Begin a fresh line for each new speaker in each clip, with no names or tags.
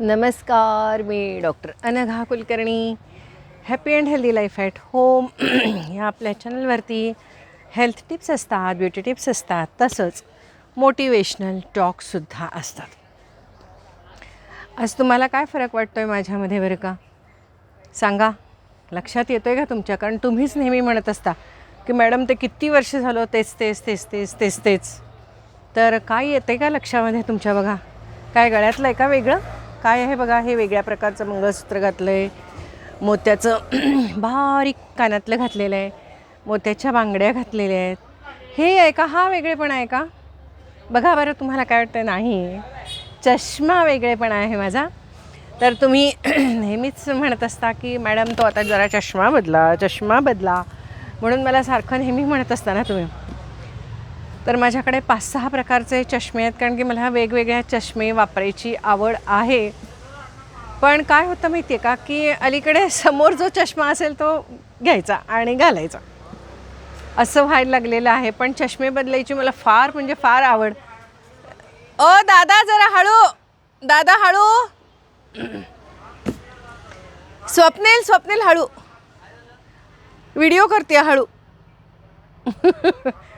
नमस्कार मी doctor Anagha Kulkarni. Happy and healthy life at home ह्या आपल्या चॅनलवरती हेल्थ टिप्स असतात ब्युटी टिप्स असतात तसंच मोटिवेशनल टॉकसुद्धा असतात. आज तुम्हाला काय फरक वाटतो आहे माझ्यामध्ये बरं का? सांगा. लक्षात येतो आहे का तुमच्या? कारण तुम्हीच नेहमी म्हणत असता की मॅडम ते किती वर्ष झालो? तेच तेच तेच तेच तेच तेच. तर काय येते का लक्षामध्ये तुमच्या बघा? काय गळ्यातलं आहे का वेगळं? काय आहे बघा हे वेगळ्या प्रकारचं मंगळसूत्र घातलं आहे मोत्याचं बारीक कानातलं घातलेलं आहे मोत्याच्या बांगड्या घातलेल्या आहेत. हे आहे का? हा वेगळेपण आहे का? बघा बरं तुम्हाला काय वाटतं नाही. चष्मा वेगळेपणा आहे माझा. तर तुम्ही नेहमीच म्हणत असता की मॅडम तो आता जरा चष्मा बदला चष्मा बदला. म्हणून मला सारखं नेहमी म्हणत असता ना तुम्ही. तर माझ्याकडे पाच सहा प्रकारचे चष्मे आहेत कारण की मला वेगवेगळ्या चष्मे वापरायची आवड आहे. पण काय होतं माहिती आहे का की अलीकडे समोर जो चष्मा असेल तो घ्यायचा आणि घालायचा. असं व्हायला लागलेलं आहे पण चष्मे बदलायची मला फार म्हणजे फार आवड. अ दादा जरा हळू दादा हळू. स्वप्नील स्वप्नील हळू. व्हिडिओ करते हळू.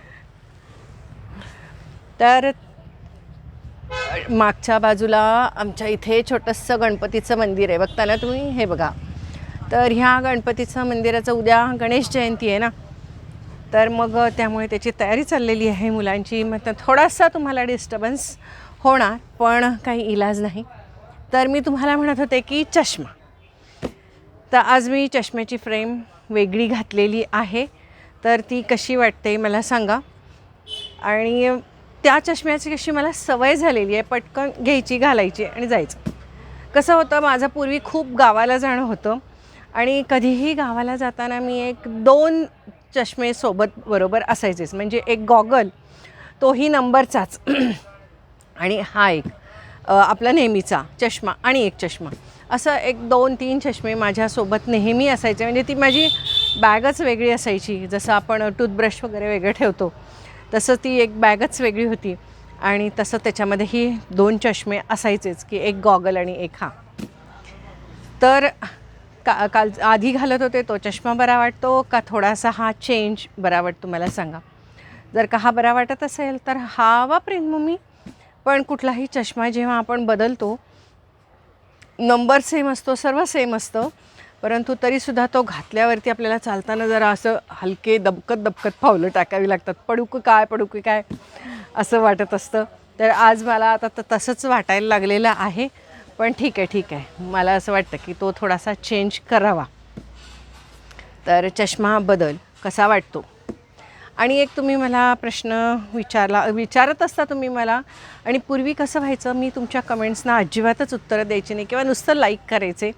तर मागच्या बाजूला आमच्या इथे छोटंसं गणपतीचं मंदिर आहे. बघता ना तुम्ही? हे बघा. तर ह्या गणपतीचं मंदिराचं उद्या गणेश जयंती आहे ना? तर मग त्यामुळे त्याची तयारी चाललेली आहे मुलांची. मग तर थोडासा तुम्हाला डिस्टर्बन्स होणार पण काही इलाज नाही. तर मी तुम्हाला म्हणत होते की चष्मा. तर आज मी चष्म्याची फ्रेम वेगळी घातलेली आहे. तर ती कशी वाटते मला सांगा. आणि त्या चष्म्याची कशी मला सवय झालेली आहे पटकन घ्यायची घालायची आणि जायचं. कसं होतं माझं पूर्वी खूप गावाला जाणं होतं आणि कधीही गावाला जाताना मी एक दोन चष्मे सोबत बरोबर असायचेच. म्हणजे एक गॉगल तोही नंबरचाच आणि हा एक आपला नेहमीचा चष्मा आणि एक चष्मा. असं एक दोन तीन चष्मे माझ्यासोबत नेहमी असायचे. म्हणजे ती माझी बॅगच वेगळी असायची. जसं आपण टूथब्रश वगैरे वेगळं ठेवतो तसं ती एक बॅगच वेगळी होती. आणि तसं त्याच्यामध्येही दोन चष्मे असायचेच की एक गॉगल आणि एक हा. तर का काल आधी घालत होते तो चष्मा बरा वाटतो का थोडासा हा चेंज बरा वाटतो मला सांगा. जर का हा बरा वाटत असेल तर हा वापरेन मग मी पण कुठलाही चष्मा जेव्हा आपण बदलतो नंबर सेम असतो सर्व सेम असतं. परंतु तरीसुद्धा तो घातल्यावरती आपल्याला चालताना जरा असं हलके दबकत दबकत पावलं टाकावी लागतात. पडू की काय पडू की काय असं वाटत असतं. तर आज मला आता तर तसंच वाटायला लागलेलं आहे. पण ठीक आहे ठीक आहे. मला असं वाटतं की तो थोडासा चेंज करावा. तर चष्मा बदल कसा वाटतो? आणि एक तुम्ही मला प्रश्न विचारला विचारत असता तुम्ही मला. आणि पूर्वी कसं व्हायचं? मी तुमच्या कमेंट्सना अजिबातच उत्तरं द्यायची नाही किंवा नुसतं लाईक करायचे.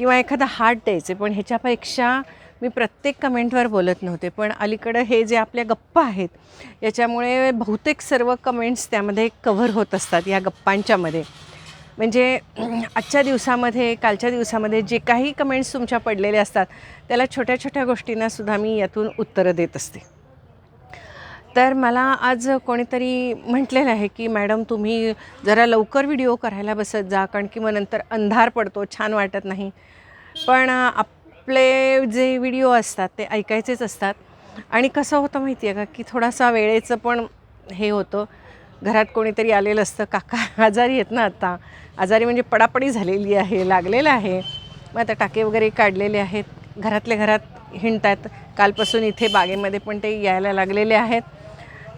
किंवा एखादा हार्ट द्यायचे पण ह्याच्यापेक्षा मी प्रत्येक कमेंटवर बोलत नव्हते. पण अलीकडं हे जे आपल्या गप्पा आहेत याच्यामुळे बहुतेक सर्व कमेंट्स त्यामध्ये कव्हर होत असतात या गप्पांच्यामध्ये. म्हणजे आजच्या दिवसामध्ये कालच्या दिवसामध्ये जे काही कमेंट्स तुमच्या पडलेले असतात त्याला छोट्या छोट्या गोष्टींनासुद्धा मी यातून उत्तरं देत असते. तर मला आज कोणीतरी म्हटलेलं आहे की मॅडम तुम्ही जरा लवकर व्हिडिओ करायला बसत जा कारण की मग नंतर अंधार पडतो छान वाटत नाही. पण आपले जे व्हिडिओ असतात ते ऐकायचेच असतात. आणि कसं होतं माहिती आहे का की थोडासा वेळेचं पण हे होतं. घरात कोणीतरी आलेलं असतं काका आजारी आहेत ना आता. आजारी म्हणजे पडापडी झालेली आहे लागलेलं आहे. मग आता टाके वगैरे काढलेले आहेत. घरातल्या घरात हिंडतात कालपासून इथे बागेमध्ये पण ते यायला लागलेले आहेत.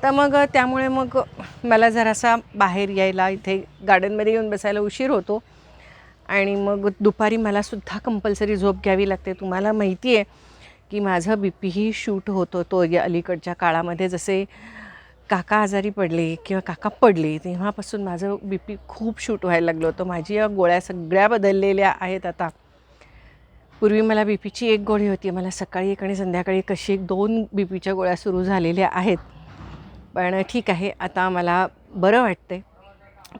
तर मग त्यामुळे मग मला जरासा बाहेर यायला इथे गार्डनमध्ये येऊन बसायला उशीर होतो. आणि मग दुपारी मलासुद्धा कंपल्सरी झोप घ्यावी लागते. तुम्हाला माहिती आहे की माझं बी पीही शूट होतो तो या अलीकडच्या काळामध्ये. जसे काका आजारी पडले किंवा काका पडले तेव्हापासून माझं बी पी खूप शूट व्हायला लागलं होतं. माझी या गोळ्या सगळ्या बदललेल्या आहेत आता. पूर्वी मला बी पीची एक गोळी होती. मला सकाळी एक आणि संध्याकाळी कशी एक दोन बी पीच्या गोळ्या सुरू झालेल्या आहेत. पण ठीक आहे आता मला बरं वाटते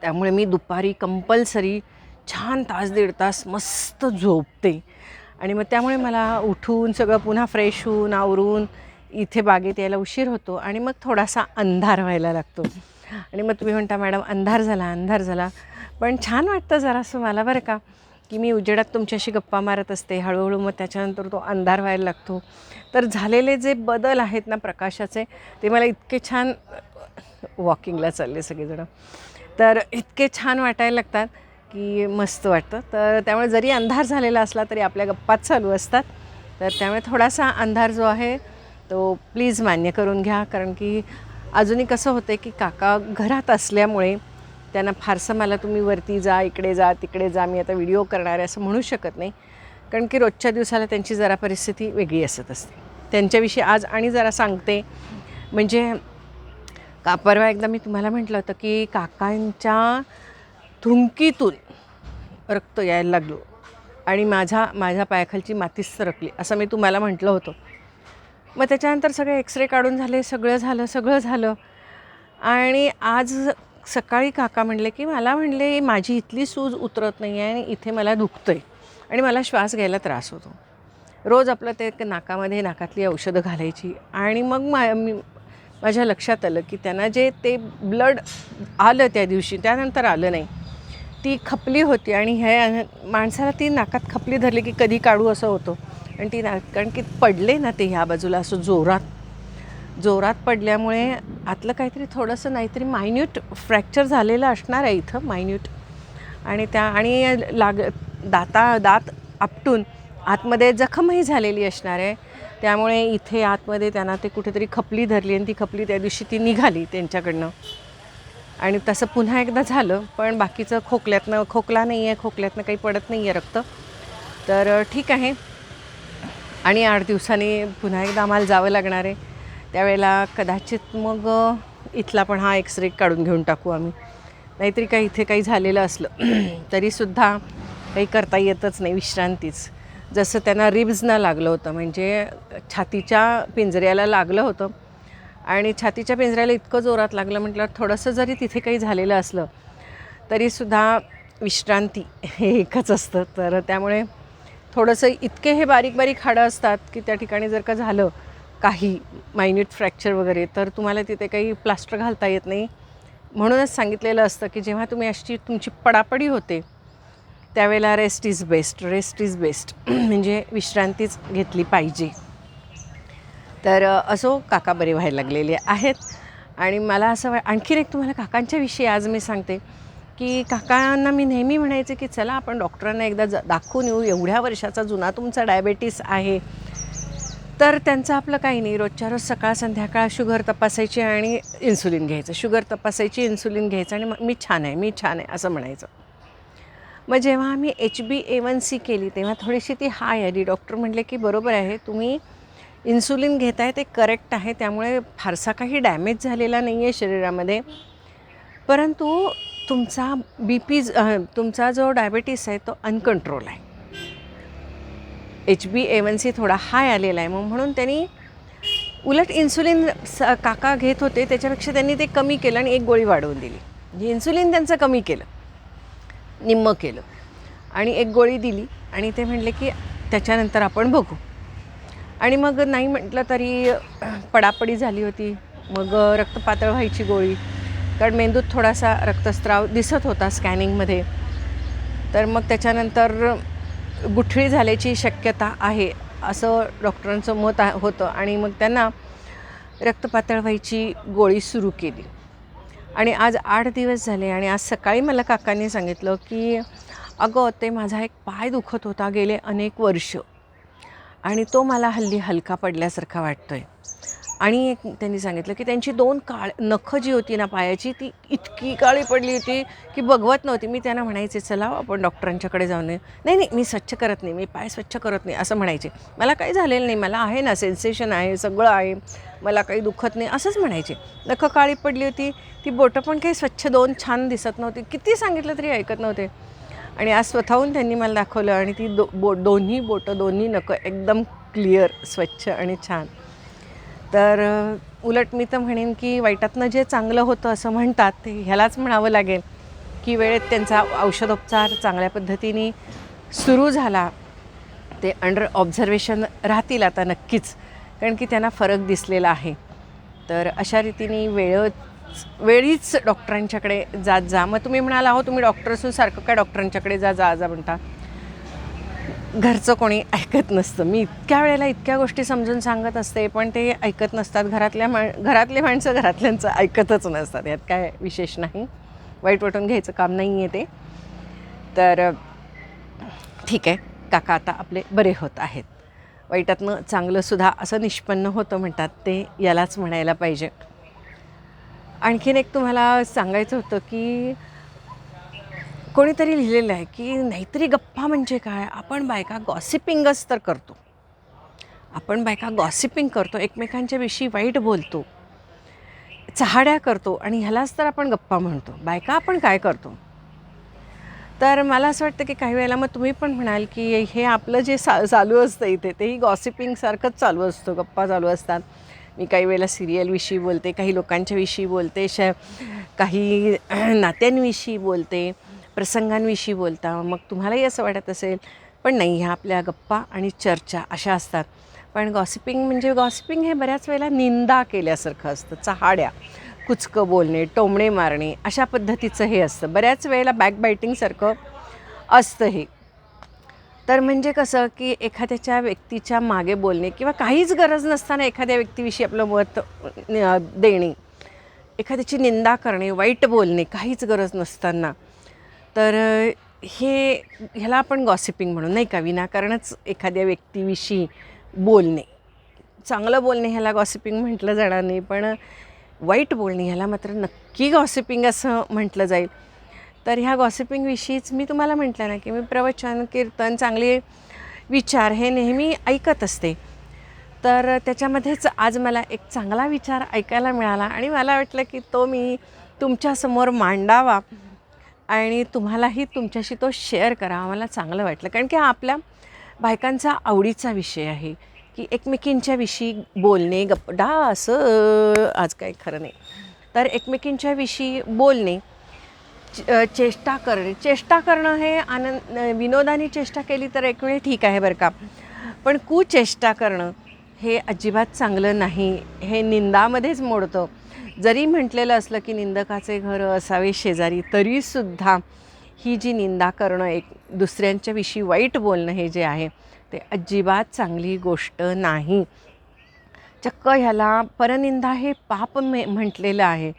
त्यामुळे मी दुपारी कंपल्सरी छान तास दीड तास मस्त झोपते. आणि मग त्यामुळे मला उठून सगळं पुन्हा फ्रेश होऊन आवरून इथे बागेत यायला उशीर होतो आणि मग थोडासा अंधार व्हायला लागतो. आणि मग तुम्ही म्हणता मॅडम अंधार झाला अंधार झाला. पण छान वाटतं जरासं मला बरं का. की मी उजेडात तुमच्याशी गप्पा मारत असते हळूहळू मग त्याच्यानंतर तो अंधार व्हायला लागतो. तर झालेले जे बदल आहेत ना प्रकाशाचे ते मला इतके छान वॉकिंगला चालले सगळेजणं. तर इतके छान वाटायला लागतात की मस्त वाटतं. तर त्यामुळे जरी अंधार झालेला असला तरी आपल्या गप्पात चालू असतात. तर त्यामुळे थोडासा अंधार जो आहे तो प्लीज मान्य करून घ्या. कारण की अजूनही कसं होतं की काका घरात असल्यामुळे त्यांना फारसं मला तुम्ही वरती जा इकडे जा तिकडे जा मी आता व्हिडिओ करणार आहे असं म्हणू शकत नाही. कारण की रोजच्या दिवसाला त्यांची जरा परिस्थिती वेगळी असत असते. त्यांच्याविषयी आज आणि जरा सांगते. म्हणजे का परवा एकदा मी तुम्हाला म्हटलं होतं की काकांच्या थुंकीतून रक्त यायला लागलो आणि माझा माझ्या पायाखालची मातीच सरकली असं मी तुम्हाला म्हटलं होतं. मग त्याच्यानंतर सगळे एक्सरे काढून झाले सगळं झालं सगळं झालं. आणि आज सकाळी काका म्हणले की मला म्हणले माझी इथली सूज उतरत नाही आहे आणि इथे मला दुखतं आहे आणि मला श्वास घ्यायला त्रास होतो. रोज आपलं ते नाकामध्ये नाकातली औषधं घालायची आणि मग मा मी माझ्या लक्षात आलं की त्यांना जे ते ब्लड आलं त्या दिवशी त्यानंतर आलं नाही. ती खपली होती आणि हे माणसाला ती नाकात खपली धरली की कधी काढू असं होतं. आणि ती ना कारण की पडले ना ते ह्या बाजूला असं जोरात जोरात पडल्यामुळे आतलं काहीतरी थोडंसं नाहीतरी मायन्यूट फ्रॅक्चर झालेलं असणार आहे इथं मायन्यूट आणि त्या आणि लाग दाता दात आपटून आतमध्ये जखमही झालेली असणार आहे. त्यामुळे इथे आतमध्ये त्यांना ते कुठेतरी खपली धरली आणि ती खपली त्या दिवशी ती निघाली त्यांच्याकडनं. आणि तसं पुन्हा एकदा झालं पण बाकीचं खोकल्यातनं खोकला नाही आहे खोकल्यातनं काही पडत नाही आहे रक्त. तर ठीक आहे. आणि आठ दिवसांनी पुन्हा एकदा आम्हाला जावं लागणार आहे. त्यावेळेला कदाचित मग इथला पण हा एक्सरे काढून घेऊन टाकू आम्ही. नाहीतरी काही इथे काही झालेलं असलं तरीसुद्धा काही करता येतच नाही विश्रांतीच. जसं त्यांना रिब्जना लागलं होतं म्हणजे छातीच्या पिंजऱ्याला लागलं होतं. आणि छातीच्या पिंजऱ्याला इतकं जोरात लागलं म्हटलं थोडंसं जरी तिथे काही झालेलं असलं तरीसुद्धा विश्रांती हे एकच असतं. तर त्यामुळे थोडंसं इतके हे बारीक बारीक हाडं असतात की त्या ठिकाणी जर का झालं काही मायन्यूट फ्रॅक्चर वगैरे तर तुम्हाला तिथे काही प्लास्टर घालता येत नाही. म्हणूनच सांगितलेलं असतं की जेव्हा तुम्ही अशी तुमची पडापडी होते त्यावेळेला rest is best rest is best म्हणजे विश्रांतीच घेतली पाहिजे. तर असो काका बरे व्हायला लागलेले आहेत. आणि मला असं वा आणखीन एक तुम्हाला काकांच्या विषयी आज मी सांगते की काकांना मी नेहमी म्हणायचे की चला आपण डॉक्टरांना एकदा ज दाखवून येऊ. एवढ्या वर्षाचा जुना तुमचा डायबेटीस आहे. तर त्यांचं आपलं काही नाही. रोजच्या रोज सकाळ संध्याकाळ शुगर तपासायची आणि इन्सुलिन घ्यायचं. शुगर तपासायची इन्सुलिन घ्यायचं आणि मग मी छान आहे मी छान आहे असं म्हणायचं. मग जेव्हा आम्ही H B A one C केली तेव्हा थोडीशी ती हाय आली. डॉक्टर म्हटले की बरोबर आहे तुम्ही इन्सुलिन घेताय ते करेक्ट आहे. त्यामुळे फारसा काही डॅमेज झालेला नाही आहे शरीरामध्ये. परंतु तुमचा बी पी तुमचा जो डायबेटीस आहे तो अनकंट्रोल आहे. H B A one C थोडा हाय आलेला आहे. मग म्हणून त्यांनी उलट इन्सुलिन स काका घेत होते. त्याच्यापेक्षा त्यांनी ते कमी केलं आणि एक गोळी वाढवून दिली. म्हणजे इन्सुलिन त्यांचं कमी केलं. निम्मं केलं. आणि एक गोळी दिली. आणि ते म्हणले की त्याच्यानंतर आपण बघू. आणि मग नाही म्हटलं तरी पडापडी झाली होती. मग रक्तपातळ व्हायची गोळी. कारण मेंदूत थोडासा रक्तस्राव दिसत होता स्कॅनिंगमध्ये तर मग त्याच्यानंतर गुठळी झाल्याची शक्यता आहे असं डॉक्टरांचं मत आ होतं. आणि मग त्यांना रक्तपातळ व्हायची गोळी सुरू केली. आणि आज आठ दिवस झाले आणि आज सकाळी मला काकांनी सांगितलं की अगं ते माझा एक पाय दुखत होता गेले अनेक वर्ष. आणि तो मला हल्ली हलका पडल्यासारखा वाटतो आहे आणि एक त्यांनी सांगितलं की त्यांची दोन काळ नखं जी होती ना पायाची ती इतकी काळी पडली होती की बघवत नव्हती. मी त्यांना म्हणायचे चला आपण डॉक्टरांच्याकडे जाऊन येऊ." नाही नाही मी स्वच्छ करत नाही मी पाय स्वच्छ करत नाही असं म्हणायचे. मला काही झालेलं नाही मला आहे ना सेन्सेशन आहे सगळं आहे मला काही दुखत नाही असंच म्हणायचे. नखं काळी पडली होती ती बोटं पण काही स्वच्छ दोन छान दिसत नव्हती किती सांगितलं तरी ऐकत नव्हते. आणि आज स्वतःहून त्यांनी मला दाखवलं आणि ती दो बो दोन्ही बोटं दोन्ही नखं एकदम क्लिअर स्वच्छ आणि छान. तर उलट मी तर म्हणेन की वाईटातनं जे चांगलं होतं असं म्हणतात ते ह्यालाच म्हणावं लागेल की वेळेत त्यांचा औषधोपचार चांगल्या पद्धतीने सुरू झाला ते अंडर ऑब्झर्वेशन राहतील आता नक्कीच कारण की त्यांना फरक दिसलेला आहे. तर अशा रीतीने वेळ वेळीच डॉक्टरांच्याकडे जात जा. मग तुम्ही म्हणाला हो तुम्ही डॉक्टर असून सारखं काय डॉक्टरांच्याकडे जा जा जा म्हणता. घरचं कोणी ऐकत नसतं. मी इतक्या वेळेला इतक्या गोष्टी समजून सांगत असते पण ते ऐकत नसतात. घरातल्या मा घरातले माणसं घरातल्यांचं ऐकतच नसतात. यात काय विशेष नाही. वाईट वाटून घ्यायचं काम नाही आहे ते. तर ठीक आहे. काका आता आपले बरे होत आहेत. वाईटातनं चांगलंसुद्धा असं निष्पन्न होतं म्हणतात ते यालाच म्हणायला पाहिजे. आणखीन एक तुम्हाला सांगायचं होतं की कोणीतरी लिहिलेलं आहे की नाहीतरी गप्पा म्हणजे काय? आपण बायका गॉसिपिंगच तर करतो. आपण बायका गॉसिपिंग करतो एकमेकांच्या विषयी वाईट बोलतो चहाड्या करतो आणि ह्यालाच तर आपण गप्पा म्हणतो. बायका आपण काय करतो? तर मला असं वाटतं की काही वेळेला मग तुम्ही पण म्हणाल की हे आपलं जे सा चालू असतं इथे तेही गॉसिपिंगसारखंच चालू असतं गप्पा चालू असतात. मी काही वेळेला सिरियलविषयी बोलते काही लोकांच्याविषयी बोलते श काही नात्यांविषयी बोलते. प्रसंगांविषयी बोलता मग तुम्हालाही असं वाटत असेल पण नाही ह्या आपल्या गप्पा आणि चर्चा अशा असतात. पण गॉसिपिंग म्हणजे गॉसिपिंग हे बऱ्याच वेळेला निंदा केल्यासारखं असतं. चहाड्या कुचकं बोलणे टोमणे मारणे अशा पद्धतीचं हे असतं. बऱ्याच वेळेला बॅकबायटिंगसारखं असतं हे. तर म्हणजे कसं की एखाद्याच्या व्यक्तीच्या मागे बोलणे किंवा काहीच गरज नसताना एखाद्या व्यक्तीविषयी आपलं मत देणे एखाद्याची निंदा करणे वाईट बोलणे काहीच गरज नसताना तर हे ह्याला आपण गॉसिपिंग म्हणून नाही का विनाकारणच एखाद्या व्यक्तीविषयी बोलणे. चांगलं बोलणे ह्याला गॉसिपिंग म्हटलं जाणार नाही पण वाईट बोलणे ह्याला मात्र नक्की गॉसिपिंग असं म्हटलं जाईल. तर ह्या गॉसिपिंगविषयीच मी तुम्हाला म्हटलं ना की मी प्रवचन कीर्तन चांगले विचार हे नेहमी ऐकत असते. तर त्याच्यामध्येच आज मला एक चांगला विचार ऐकायला मिळाला आणि मला वाटलं की तो मी तुमच्यासमोर मांडावा. आणि तुम्हालाही तुमच्याशी तो शेअर करा. मला चांगलं वाटलं. कारण की हा आपल्या बायकांचा आवडीचा विषय आहे की एकमेकींच्या विषयी बोलणे डा असं आज काही खरं नाही. तर एकमेकींच्या विषयी बोलणे चेष्टा करणे. चेष्टा करणं हे आनंद विनोदाने चेष्टा केली तर एक वेळ ठीक आहे बरं का. पण कुचेष्टा करणं हे अजिबात चांगलं नाही. हे निंदामध्येच मोडतं. जरी म्हटलेलं असलं की निंदकाचे घर असावे शेजारी तरीसुद्धा ही जी निंदा करणं एक दुसऱ्यांच्याविषयी वाईट बोलणं हे जे आहे ते अजिबात चांगली गोष्ट नाही. चक्क ह्याला परनिंदा हे पाप मे म्हटलेलं आहे.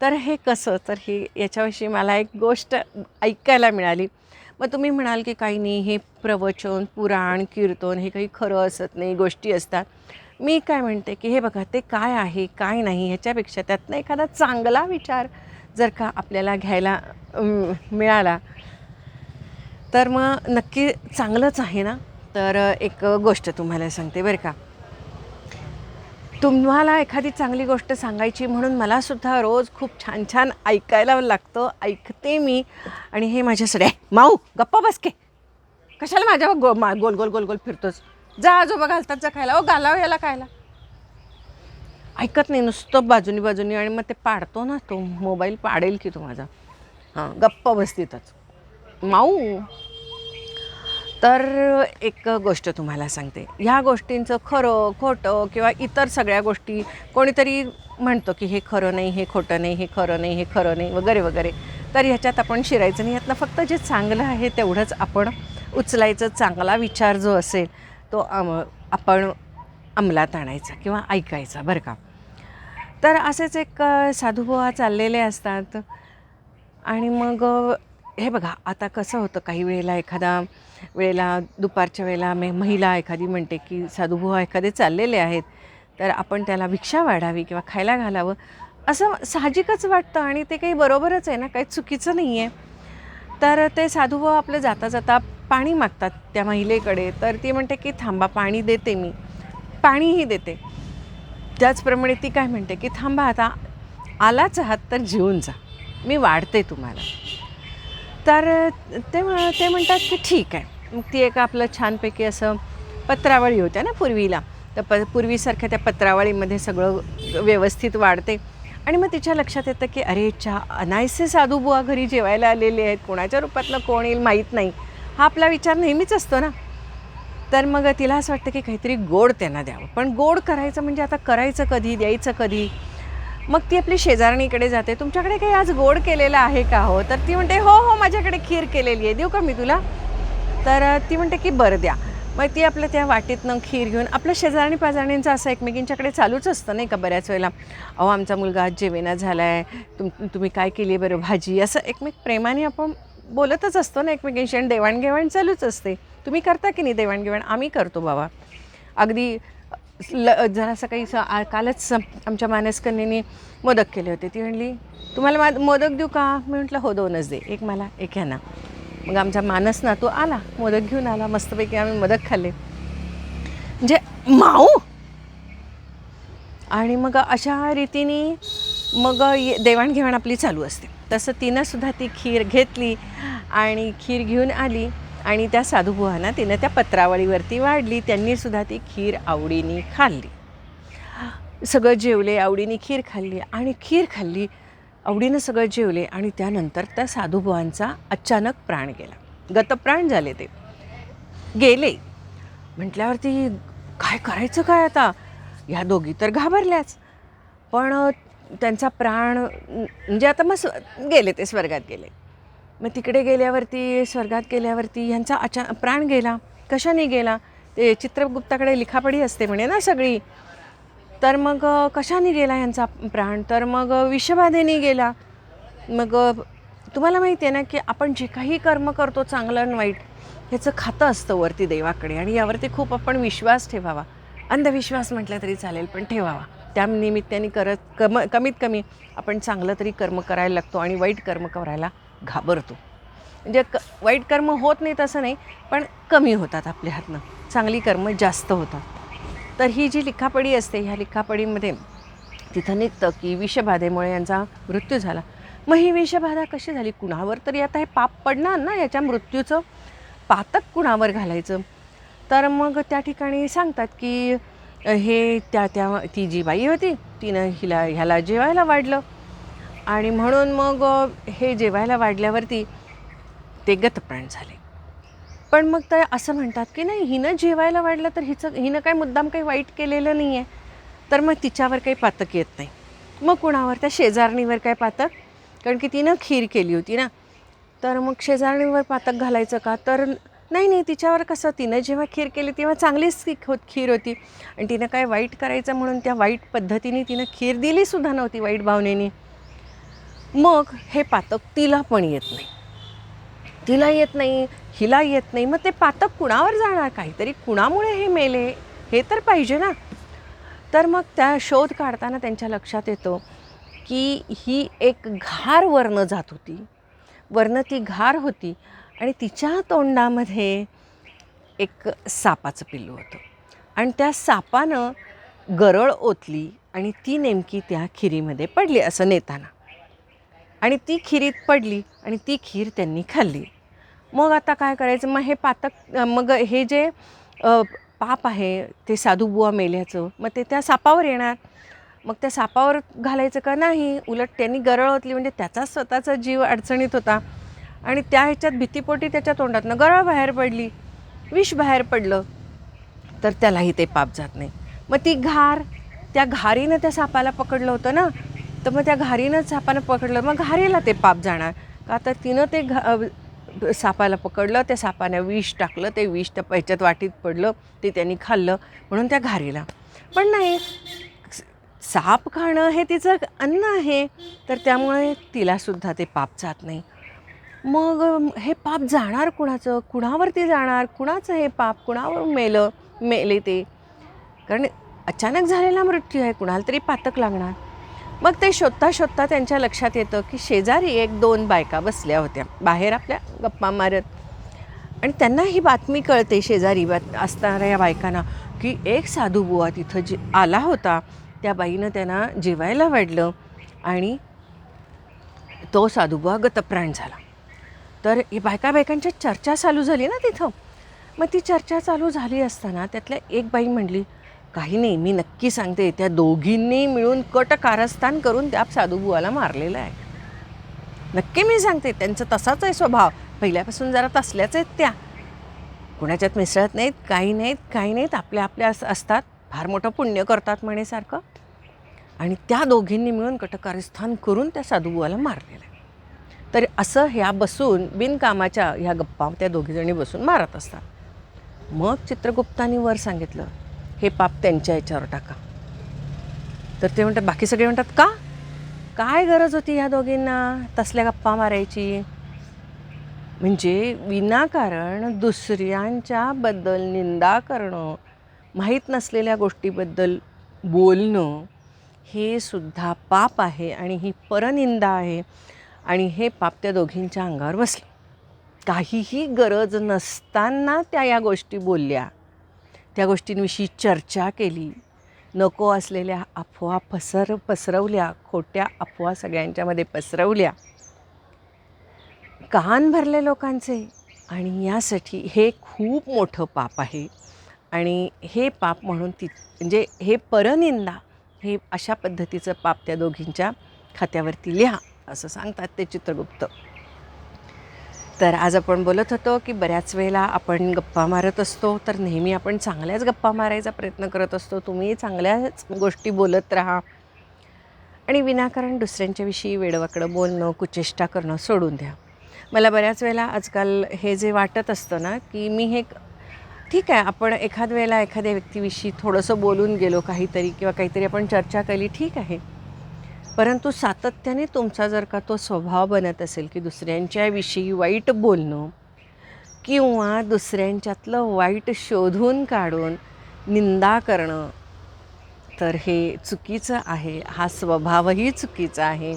तर हे कसं? तर हे याच्याविषयी मला एक गोष्ट ऐकायला मिळाली. मग तुम्ही म्हणाल की काही नाही हे प्रवचन पुराण कीर्तन हे काही खरं असत नाही गोष्टी असतात. मी काय म्हणते की हे बघा ते काय आहे काय नाही ह्याच्यापेक्षा त्यातनं एखादा चांगला विचार जर का आपल्याला घ्यायला मिळाला तर मग नक्की चांगलंच आहे ना? तर एक गोष्ट तुम्हाला सांगते बरं का. तुम्हाला एखादी चांगली गोष्ट सांगायची म्हणून मलासुद्धा रोज खूप छान छान ऐकायला लागतं ऐकते मी. आणि हे माझ्यासाठी "ए, माऊ गप्पा बसके कशाला माझ्या गो मा गोल गोल गोल गोल फिरतोच जा आजोबा घालतात जा खायला. ओ घालावं याला खायला. ऐकत नाही नुसतं बाजूनी बाजूनी आणि मग ते पाडतो ना तो मोबाईल पाडेल की तो माझा. हां गप्प बसतीतच माऊ. तर एक गोष्ट तुम्हाला सांगते. ह्या गोष्टींचं खरं खोटं किंवा इतर सगळ्या गोष्टी कोणीतरी म्हणतो की हे खरं नाही हे खोटं नाही हे खरं नाही हे खरं नाही वगैरे वगैरे. तर ह्याच्यात आपण शिरायचं नाही. यातलं फक्त जे चांगलं आहे तेवढंच आपण उचलायचं. चांगला विचार जो असेल तो अम आपण अंमलात आणायचा किंवा ऐकायचा बरं का? तर असेच एक अ, चाललेले असतात. आणि मग हे बघा आता कसं होतं काही वेळेला एखादा वेळेला दुपारच्या वेळेला मे महिला एखादी म्हणते की साधुबुवा एखादे चाललेले आहेत तर आपण त्याला भिक्षा वाढावी किंवा खायला घालावं. असं साहजिकच वाटतं आणि ते काही बरोबरच आहे ना काही चुकीचं नाही आहे. तर ते साधुबुवा आपलं जाता जाता पाणी मागतात त्या महिलेकडे. तर ती म्हणते की थांबा पाणी देते मी. पाणीही देते. त्याचप्रमाणे ती काय म्हणते की थांबा आता आलाच आहात तर जेवून जा. मी वाढते तुम्हाला. तर ते ते म्हणतात की ठीक आहे. मग ती एक आपलं छानपैकी असं पत्रावळी होत्या ना पूर्वीला. तर प पूर्वीसारख्या त्या पत्रावळीमध्ये सगळं व्यवस्थित वाढते. आणि मग तिच्या लक्षात येतं की अरे चा अनायसे साधूबुवा घरी जेवायला आलेले आहेत. कोणाच्या रूपातलं कोण येईल माहीत नाही. हा आपला विचार नेहमीच असतो ना. तर मग तिला असं वाटतं की काहीतरी गोड त्यांना द्यावं. पण गोड करायचं म्हणजे आता करायचं कधी द्यायचं कधी? मग ती आपली शेजारणीकडे जाते. तुमच्याकडे काही आज गोड केलेलं आहे का हो? तर ती म्हणते हो हो माझ्याकडे खीर केलेली आहे. देऊ का मी तुला? तर ती म्हणते की बरं द्या. मग ती आपल्या त्या वाटीतनं खीर घेऊन आपल्या शेजारणी पाजारणींचं असं एकमेकींच्याकडे चालूच असतं नाही का बऱ्याच वेळेला. अहो आमचा मुलगा आज जेवेना झाला आहे तुम तुम्ही काय केली आहे बरं भाजी? असं एकमेक प्रेमाने आपण बोलतच असतो ना एकमेकींशी आणि देवाणघेवाण चालूच असते. तुम्ही करता की नाही देवाणघेवाण? आम्ही करतो बाबा. अगदी ल जरा सकाळी स कालच आमच्या मानसकन्येने मोदक केले होते. ती म्हणली तुम्हाला मा मोदक देऊ का? मी म्हटलं हो दोनच दे. एक मला एक ह्यांना. मग आमचा मानस ना तो आला मोदक घेऊन आला मस्तपैकी आम्ही मोदक खाल्ले. म्हणजे माऊ! आणि मग अशा रीतीने मग ये- देवाणघेवाण आपली चालू असते. तसं तिनं सुद्धा ती खीर घेतली आणि खीर घेऊन आली आणि त्या साधूबुवांना तिनं त्या पत्रावळीवरती वाढली त्यांनी सुद्धा ती खीर आवडीने खाल्ली. सगळं जेवले आवडीने खीर खाल्ली आणि खीर खाल्ली आवडीनं सगळं जेवले आणि त्यानंतर त्या साधूबुवांचा अचानक प्राण गेला. गतप्राण झाले ते. गेले. म्हटल्यावरती काय करायचं काय आता? ह्या दोघी तर घाबरल्याच. पण त्यांचा प्राण म्हणजे आता मग गेले ते स्वर्गात गेले. मग तिकडे गेल्यावरती स्वर्गात गेल्यावरती ह्यांचा अचा प्राण गेला. कशाने गेला? ते चित्रगुप्ताकडे लिखापडी असते म्हणे ना सगळी. तर मग कशाने गेला यांचा प्राण? तर मग विषबाधेने गेला. मग तुम्हाला माहिती आहे ना की आपण जे काही कर्म करतो चांगलं आणि वाईट ह्याचं खातं असतं वरती देवाकडे आणि यावरती खूप आपण विश्वास ठेवावा. अंधविश्वास म्हटला तरी चालेल पण ठेवावा. त्या निमित्ताने करत कम कमीत कमी आपण चांगलं तरी कर्म करायला लागतो आणि वाईट कर्म करायला घाबरतो. म्हणजे क वाईट कर्म होत नाही तसं नाही पण कमी होतात आपल्या हातनं. चांगली कर्म जास्त होतात. तर ही जी लिखापडी असते ह्या लिखापडीमध्ये तिथं निघतं की विषबाधेमुळे यांचा मृत्यू झाला. मग ही विषबाधा कशी झाली? कुणावर तरी आता हे पाप पडणार ना? याच्या मृत्यूचं पातक कुणावर घालायचं? तर मग त्या ठिकाणी सांगतात की हे त्या त्या ती जी बाई होती तिनं हिला ह्याला जेवायला वाढलं. आणि म्हणून मग हे जेवायला वाढल्यावरती ते गतप्राण झाले. पण मग ते असं म्हणतात की नाही हिनं जेवायला वाढलं तर हिचं हिनं काही मुद्दाम काही वाईट केलेलं नाही आहे तर मग तिच्यावर काही पातक येत नाही. मग कुणावर? त्या शेजारणीवर काय पातक? कारण की तिनं खीर केली होती ना. तर मग शेजारणीवर पातक घालायचं का? तर नाही नाही तिच्यावर कसं? तिनं जेव्हा खीर केली तेव्हा चांगलीच होत खीर होती. आणि तिनं काय वाईट करायचं म्हणून त्या वाईट पद्धतीने तिनं खीर दिलीसुद्धा नव्हती वाईट भावनेने. मग हे पातक तिला पण येत नाही. तिला येत नाही हिला येत नाही मग ते पातक कुणावर जाणार? काहीतरी कुणामुळे हे मेले? हे तर पाहिजे ना. तर मग त्या शोध काढताना त्यांच्या लक्षात येतो की ही एक घार वर्ण जात होती. वर्ण ती घार होती आणि तिच्या तोंडामध्ये एक सापाचं पिल्लू होतं. आणि त्या सापानं गरळ ओतली आणि ती नेमकी त्या खिरीमध्ये पडली असं नेताना. आणि ती खिरीत पडली आणि ती खीर त्यांनी खाल्ली. मग आता काय करायचं? मग हे पातक मग हे जे पाप आहे ते साधूबुवा मेल्याचं मग ते त्या सापावर येणार. मग त्या सापावर घालायचं का नाही? उलट त्यांनी गरळ होतली म्हणजे त्याचा स्वतःचा जीव अडचणीत होता. आणि त्या ह्याच्यात भीतीपोटी त्याच्या तोंडातनं गरळ बाहेर पडली. विष बाहेर पडलं. तर त्यालाही ते पाप जात नाही. मग ती घार त्या घारीनं त्या सापाला पकडलं होतं ना? तर मग त्या घारीनं सापानं पकडलं. मग घारीला ते पाप जाणार. का तर तिनं ते घा सापाला पकडलं त्या सापाने विष टाकलं ते विष त्या ह्याच्यात वाटीत पडलं ते त्यांनी खाल्लं म्हणून त्या घारीला. पण नाही साप खाणं हे तिचं अन्न आहे तर त्यामुळे तिलासुद्धा ते पाप जात नाही. मग हे पाप जाणार कुणाचं? कुणावरती जाणार? कुणाचं हे पाप? कुणावर मेलं मेले ते? कारण अचानक झालेला मृत्यू आहे कुणाला तरी पातक लागणार. मग ते शोधता शोधता त्यांच्या लक्षात येतं की शेजारी एक दोन बायका बसल्या होत्या. बाहेर आपल्या गप्पा मारत. आणि त्यांना ही बातमी कळते शेजारी बात असणाऱ्या या बायकांना की एक साधूबुवा तिथं जे आला होता त्या बाईनं त्यांना जेवायला वाढलं आणि तो साधूबुवा गतप्राण झाला. तर ही बायका बायकांच्या चर्चा चालू झाली ना तिथं? मग ती चर्चा चालू झाली असताना त्यातल्या एक बाई म्हणली काही नाही मी नक्की सांगते त्या दोघींनी मिळून कट कारस्थान करून त्या साधूबुवाला मारलेलं आहे. नक्की मी सांगते त्यांचं तसाच आहे स्वभाव. पहिल्यापासून जरा तसल्याच आहेत त्या. कुणाच्यात मिसळत नाहीत काही नाहीत काही नाहीत आपल्या आपल्या असं असतात. फार मोठं पुण्य करतात म्हणेसारखं. आणि त्या दोघींनी मिळून कटकारस्थान करून त्या साधूबुवाला मारलेलं आहे. तर असं ह्या बसून बिनकामाच्या ह्या गप्पा त्या दोघीजणी बसून मारत असतात. मग चित्रगुप्तानी वर सांगितलं हे पाप त्यांच्या याच्यावर टाका. तर ते म्हणतात बाकी सगळे म्हणतात का? काय गरज होती ह्या दोघींना? तसल्या गप्पा मारायची. म्हणजे विनाकारण दुसऱ्यांच्या बद्दल निंदा करणं माहीत नसलेल्या गोष्टीबद्दल बोलणं हे सुद्धा पाप आहे आणि ही परनिंदा आहे आणि हे पाप त्या दोघींच्या अंगावर बसलं. काहीही गरज नसताना त्या या गोष्टी बोलल्या. त्या गोष्टींविषयी चर्चा केली. नको असलेल्या अफवा पसर पसरवल्या खोट्या अफवा सगळ्यांच्यामध्ये पसरवल्या. कान भरले लोकांचे आणि यासाठी हे खूप मोठं पाप आहे. आणि हे पाप म्हणून ती म्हणजे हे परनिंदा हे अशा पद्धतीचं पाप त्या दोघींच्या खात्यावरती लिहा असं सांगतात ते चित्रगुप्त. तर आज आपण बोलत होतो की बऱ्याच वेळेला आपण गप्पा मारत असतो तर नेहमी आपण चांगल्याच गप्पा मारायचा प्रयत्न करत असतो. तुम्ही चांगल्याच गोष्टी बोलत राहा. आणि विनाकारण दुसऱ्यांच्याविषयी वेडवाकडं बोलणं कुचेष्टा करणं सोडून द्या. मला बऱ्याच वेळेला आजकाल हे जे वाटत असतं ना की मी हे ठीक आहे आपण एखाद वेळेला एखाद्या व्यक्तीविषयी थोडंसं बोलून गेलो काहीतरी किंवा काहीतरी आपण चर्चा केली ठीक आहे. परंतु सातत्याने तुमचा जर का तो स्वभाव बनत असेल की दुसऱ्यांच्याविषयी वाईट बोलणं किंवा दुसऱ्यांच्यातलं वाईट शोधून काढून निंदा करणं तर हे चुकीचं आहे. हा स्वभावही चुकीचा आहे.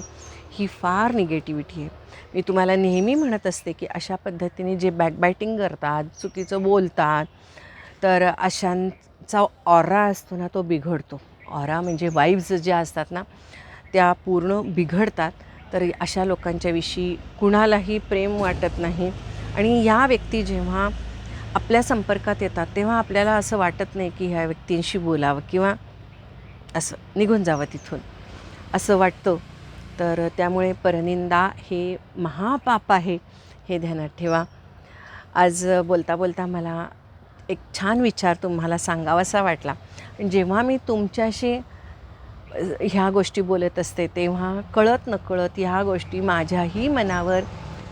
ही फार निगेटिव्हिटी आहे. मी तुम्हाला नेहमी म्हणत असते की अशा पद्धतीने जे बॅकबायटिंग करतात चुकीचं बोलतात तर अशांचा ऑरा असतो ना तो बिघडतो. ऑरा म्हणजे वाईब्स ज्या असतात ना त्या पूर्ण बिघडतात तर अशा लोकांच्याविषयी कुणालाही प्रेम वाटत नाही. आणि या व्यक्ती जेव्हा आपल्या संपर्कात येतात तेव्हा आपल्याला असं वाटत नाही की ह्या व्यक्तींशी बोलावं किंवा असं निघून जावं तिथून. असं वाटतं. तर त्यामुळे परनिंदा हे महापाप आहे हे ध्यानात ठेवा. आज बोलता बोलता मला एक छान विचार तुम्हाला सांगावासा वाटला. जेव्हा मी तुमच्याशी ह्या गोष्टी बोलत असते तेव्हा कळत नकळत ह्या गोष्टी माझ्याही मनावर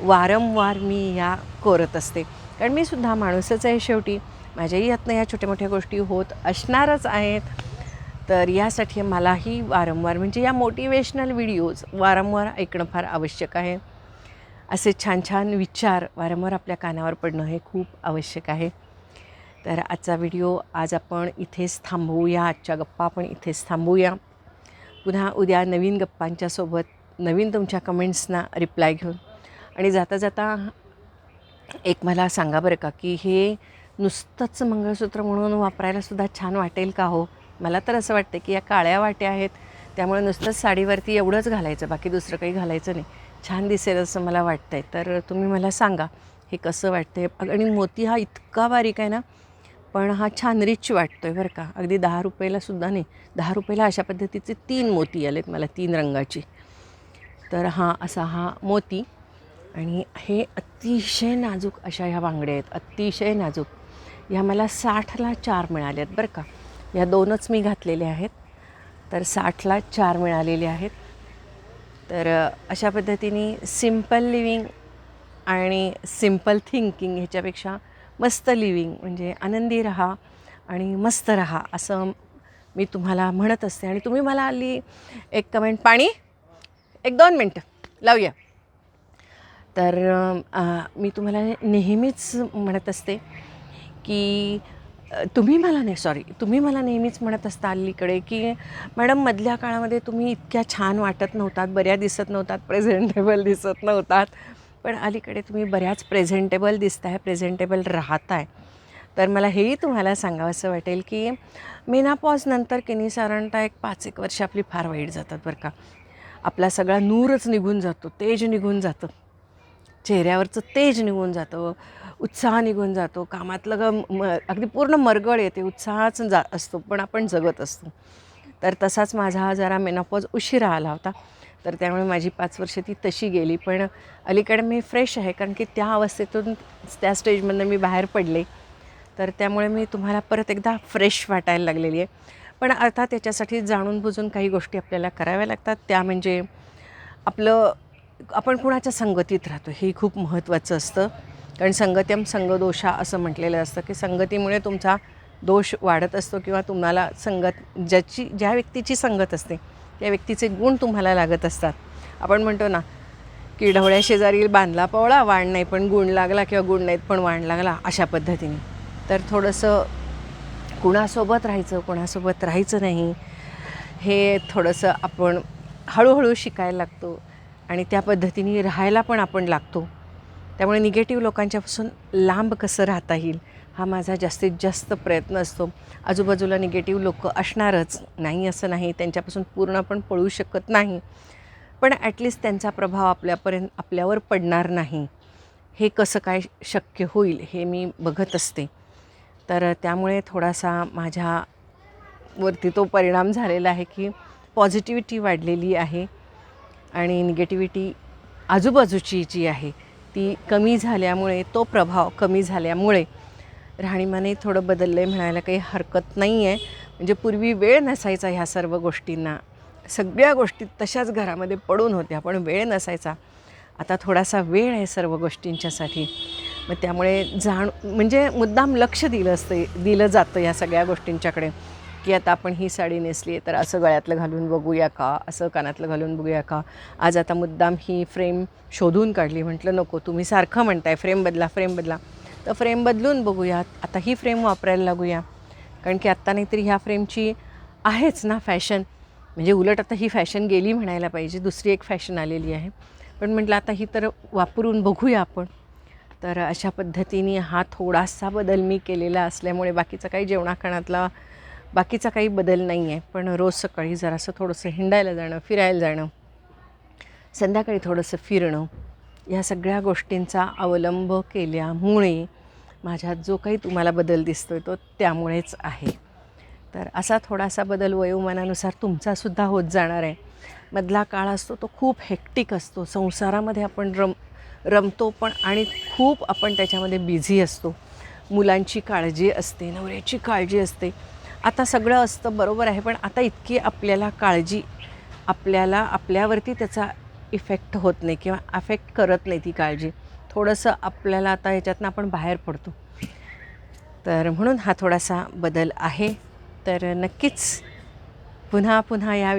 वारंवार मी या करत असते. कारण मी सुद्धा माणूसच आहे शेवटी. माझ्याही यातनं या छोट्या मोठ्या गोष्टी होत असणारच आहेत. तर यासाठी मलाही वारंवार म्हणजे या मोटिवेशनल व्हिडिओज वारंवार ऐकणं फार आवश्यक आहे. असे छान छान विचार वारंवार आपल्या कानावर पडणं हे खूप आवश्यक आहे. तर आजचा व्हिडिओ आज आपण इथेच थांबवूया. आजच्या गप्पा आपण इथेच थांबवूया. पुन्हा उद्या नवीन गप्पांच्या सोबत नवीन तुमच्या कमेंट्सना रिप्लाय घेऊन. आणि जाता जाता एक मला सांगा बरं का की हे नुसतंच मंगळसूत्र म्हणून वापरायलासुद्धा छान वाटेल का हो? मला तर असं वाटतं की या काळ्या वाट्या आहेत त्यामुळे नुसतंच साडीवरती एवढंच घालायचं बाकी दुसरं काही घालायचं नाही. छान दिसेल असं मला वाटतं आहे तर तुम्ही मला सांगा हे कसं वाटतं आहे आणि मोती हा इतका बारीक आहे ना पण हा छान रिच वाटतो आहे बरं का. अगदी दहा रुपयालासुद्धा नाही दहा रुपयाला अशा पद्धतीचे तीन मोती आलेत मला तीन रंगाची. तर हा असा हा मोती आणि हे अतिशय नाजूक अशा ह्या बांगड्या आहेत अतिशय नाजूक. ह्या मला साठला चार मिळाल्या आहेत बरं का. ह्या दोनच मी घातलेल्या आहेत. तर साठला चार मिळालेले आहेत. तर अशा पद्धतीने सिंपल लिविंग आणि सिंपल थिंकिंग ह्याच्यापेक्षा मस्त लिव्हिंग म्हणजे आनंदी राहा आणि मस्त राहा असं मी तुम्हाला म्हणत असते. आणि तुम्ही मला आली एक कमेंट पाणी? एक दोन मिनटं लावूया. तर मी तुम्हाला नेहमीच म्हणत असते की तुम्ही मला नाही सॉरी तुम्ही मला नेहमीच म्हणत असता अलीकडे की मॅडम मधल्या काळामध्ये तुम्ही इतक्या छान वाटत नव्हतात बऱ्या दिसत नव्हतात प्रेझेंटेबल दिसत नव्हतात पण अलीकडे तुम्ही बऱ्याच प्रेझेंटेबल दिसताय प्रेझेंटेबल राहताय. तर मला हेही तुम्हाला सांगावं असं वाटेल की मेनापॉजनंतर की साधारणतः एक पाच एक वर्ष आपली फार वाईट जातात बरं का. आपला सगळा नूरच निघून जातो तेज निघून जातं. चेहऱ्यावरचं तेज निघून जातं उत्साह निघून जातो. कामातलं ग म अगदी पूर्ण मरगळ येते उत्साहच जा असतो पण आपण जगत असतो. तर तसाच माझा जरा मेनापॉज उशिरा आला होता. तर त्यामुळे माझी पाच वर्ष ती तशी गेली. पण अलीकडे मी फ्रेश आहे कारण की त्या अवस्थेतून त्या स्टेजमधनं मी बाहेर पडले. तर त्यामुळे मी तुम्हाला परत एकदा फ्रेश वाटायला लागलेली आहे. पण अर्थात त्याच्यासाठी जाणून बुजून काही गोष्टी आपल्याला कराव्या लागतात. त्या म्हणजे आपलं आपण कुणाच्या संगतीत राहतो हे खूप महत्त्वाचं असतं. कारण संगत्यम संगदोषा असं म्हटलेलं असतं की संगतीमुळे तुमचा दोष वाढत असतो किंवा तुम्हाला संगत ज्याची ज्या व्यक्तीची संगत असते त्या व्यक्तीचे गुण तुम्हाला लागत असतात. आपण म्हणतो ना की ढवळ्या शेजारी बांधला पवळा वाण नाही पण गुण लागला किंवा गुण नाहीत पण वाण लागला अशा पद्धतीने. तर थोडंसं कुणासोबत राहायचं कुणासोबत राहायचं नाही हे थोडंसं आपण हळूहळू शिकायला लागतो आणि त्या पद्धतीने राहायला पण आपण लागतो. त्यामुळे निगेटिव्ह लोकांच्यापासून लांब कसं राहता येईल? हा माझा जास्तीत जास्त प्रयत्न असतो. आजूबाजूला निगेटिव्ह लोक असणारच. नाही असं नाही. त्यांच्यापासून पूर्ण आपण पळू शकत नाही. पण ॲटलिस्ट त्यांचा प्रभाव आपल्यापर्यंत आपल्यावर पडणार नाही. हे कसं काय शक्य होईल हे मी बघत असते. तर त्यामुळे थोडासा माझ्यावरती तो परिणाम झालेला आहे की पॉझिटिव्हिटी वाढलेली आहे. आणि निगेटिव्हिटी आजूबाजूची जी आहे ती कमी झाल्यामुळे तो प्रभाव कमी झाल्यामुळे राहणीमानही थोडं बदललं आहे म्हणायला काही हरकत नाही आहे म्हणजे पूर्वी वेळ नसायचा ह्या सर्व गोष्टींना. सगळ्या गोष्टी तशाच घरामध्ये पडून होत्या पण वेळ नसायचा. आता थोडासा वेळ आहे सर्व गोष्टींच्यासाठी. मग त्यामुळे जाण म्हणजे मुद्दाम लक्ष दिलं असतं दिलं जातं ह्या सगळ्या गोष्टींच्याकडे. की आता आपण ही साडी नेसली आहे तर असं गळ्यातलं घालून बघूया का? असं कानातलं घालून बघूया का? आज आता मुद्दाम ही फ्रेम शोधून काढली. म्हटलं नको तुम्ही सारखं म्हणताय फ्रेम बदला फ्रेम बदला. तर फ्रेम बदलून बघूयात आता ही फ्रेम वापरायला लागूया. कारण की आत्ता नाहीतरी ह्या फ्रेमची आहेच ना फॅशन. म्हणजे उलट आता ही फॅशन गेली म्हणायला पाहिजे. दुसरी एक फॅशन आलेली आहे. पण म्हटलं आता ही तर वापरून बघूया आपण. तर अशा पद्धतीने हा थोडासा बदल मी केलेला असल्यामुळे बाकीचा काही जेवणाखाणातला बाकीचा काही बदल नाही आहे पण रोज सकाळी जरासं थोडंसं हिंडायला जाणं फिरायला जाणं संध्याकाळी थोडंसं फिरणं या सगळ्या गोष्टींचा अवलंब केल्यामुळे माझ्यात जो काही तुम्हाला बदल दिसतो आहे तो त्यामुळेच आहे. तर असा थोडासा बदल वयोमानानुसार तुमचासुद्धा होत जाणार आहे. मधला काळ असतो तो खूप हेक्टिक असतो. संसारामध्ये आपण रम रमतो पण आणि खूप आपण त्याच्यामध्ये बिझी असतो. मुलांची काळजी असते नवऱ्याची काळजी असते. आता सगळं असतं बरोबर आहे पण आता इतकी आपल्याला काळजी आपल्याला आपल्यावरती त्याचा इफेक्ट होत नाही किंवा अफेक्ट करत नाही ती काळजी. थोडंसं आपल्याला आता ह्याच्यातनं आपण बाहेर पडतो. तर म्हणून हा थोडासा बदल आहे. तर नक्कीच पुन्हा पुन्हा या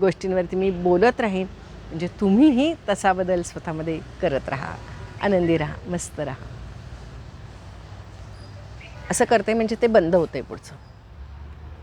गोष्टींवरती मी बोलत राहीन. म्हणजे तुम्हीही तसा बदल स्वतःमध्ये करत राहा. आनंदी राहा मस्त राहा. असं करते म्हणजे ते बंद होतं आहे पुढचं.